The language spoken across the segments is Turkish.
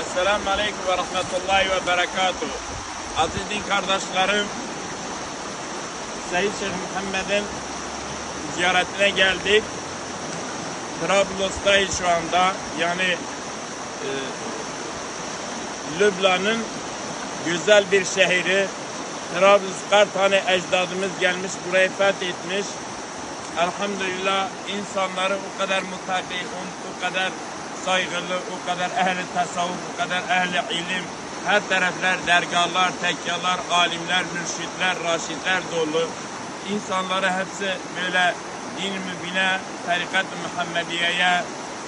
Esselamu Aleyküm ve Rahmetullahi ve Berekatuhu. Aziz din kardeşlerim, Seyyid Şeyh Muhammed'in ziyaretine geldik. Trablus'tayız şu anda. Yani e, Lübnan'ın güzel bir şehri. Trablus kaç tane ecdadımız gelmiş burayı fethetmiş. Elhamdülillah insanları o kadar muttaki, o kadar saygılı, o kadar ehli tasavvuf, o kadar ehli ilim, her taraflar dergahlar, tekyalar, alimler, mürşitler, raşitler dolu. İnsanları hepsi böyle din mübine, tarikat-ı Muhammediye'ye,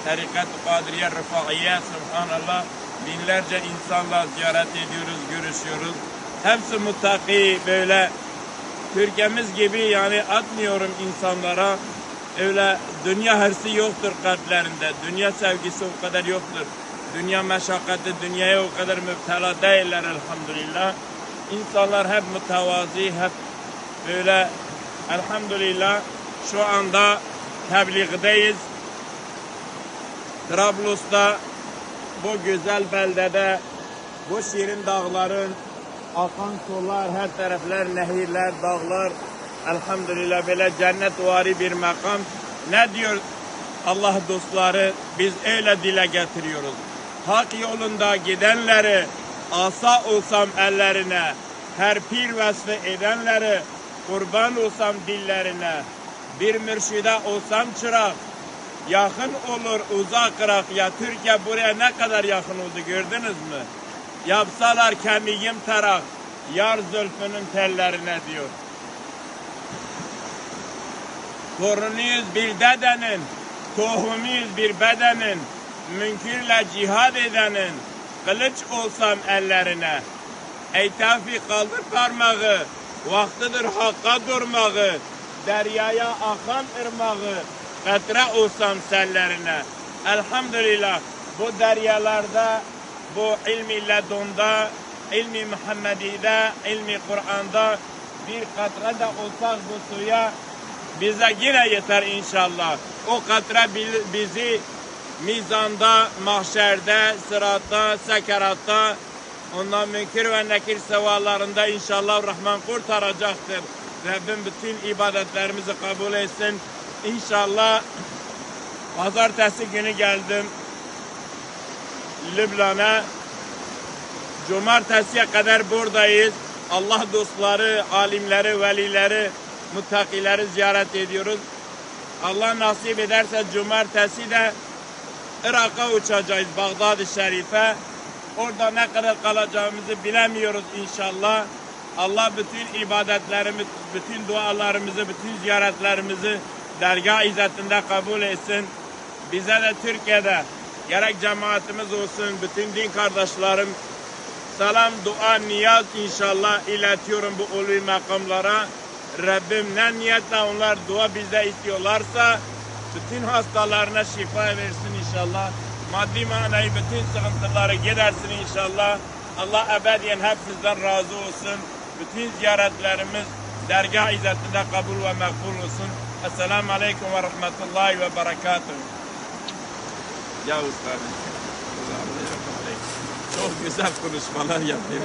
tarikat-ı Kadiriye, Rıfaiye, Subhanallah binlerce insanla ziyaret ediyoruz, görüşüyoruz. Hepsi muttaki böyle Türkiye'miz gibi yani atmıyorum insanlara. Öyle dünya hırsı yoktur kalplerinde. Dünya sevgisi o kadar yoktur. Dünya meşakkatı, dünyaya o kadar müptela değiller elhamdülillah. İnsanlar hep mütevazi, hep böyle elhamdülillah şu anda tebliğdeyiz. Trablus'ta bu güzel beldede bu şirin dağların akan sular, her taraflar nehirler, dağlar. Elhamdülillah böyle cennet vari bir makam. Ne diyor Allah dostları? Biz öyle dile getiriyoruz. Hak yolunda gidenleri asa olsam ellerine, her pir vasfı edenleri kurban olsam dillerine, bir mürşide olsam çırak, yakın olur uzak ırak ya Türkiye buraya ne kadar yakın oldu gördünüz mü? Yapsalar kemiğim tarak, yar zülfünün tellerine diyor. Torunuyuz bir dedenin, tohumuyuz bir bedenin, münkirle cihad edenin, kılıç olsam ellerine. Ey tevfik kaldır parmağı, vaktidir hakka durmağı, deryaya akan ırmağı, katre olsam sellerine. Elhamdülillah bu deryalarda, bu ilmi ledunda, ilmi Muhammedi'de, ilmi Kur'an'da bir katre de olsak bu suya bize yine yeter inşallah. O katre bi- bizi mizanda, mahşerde, sıratta, sekeratta, ondan münkir ve nekir sevalarında inşallah Rahman kurtaracaktır. Rabbim bütün ibadetlerimizi kabul etsin. İnşallah pazartesi günü geldim Lübnan'a. Cumartesiye kadar buradayız. Allah dostları, alimleri, velileri, muttakileri ziyaret ediyoruz. Allah nasip ederse cumartesi de Irak'a uçacağız Bağdat-ı Şerif'e. Orada ne kadar kalacağımızı bilemiyoruz inşallah. Allah bütün ibadetlerimizi, bütün dualarımızı, bütün ziyaretlerimizi dergah izzetinde kabul etsin. Bize de Türkiye'de gerek cemaatimiz olsun, bütün din kardeşlerim Salam, dua, niyaz inşallah iletiyorum bu ulvi makamlara. Rabbim ne niyetle onlar dua bizde istiyorlarsa bütün hastalarına şifa versin inşallah. Maddi manevi bütün sıkıntıları gidersin inşallah. Allah ebediyen hepimizden razı olsun. Bütün ziyaretlerimiz dergah izzetinde kabul ve makbul olsun. Esselamu Aleyküm ve Rahmetullahi ve Berekatuhu. Ya Ustad. Çok güzel konuşmalar yapıyor.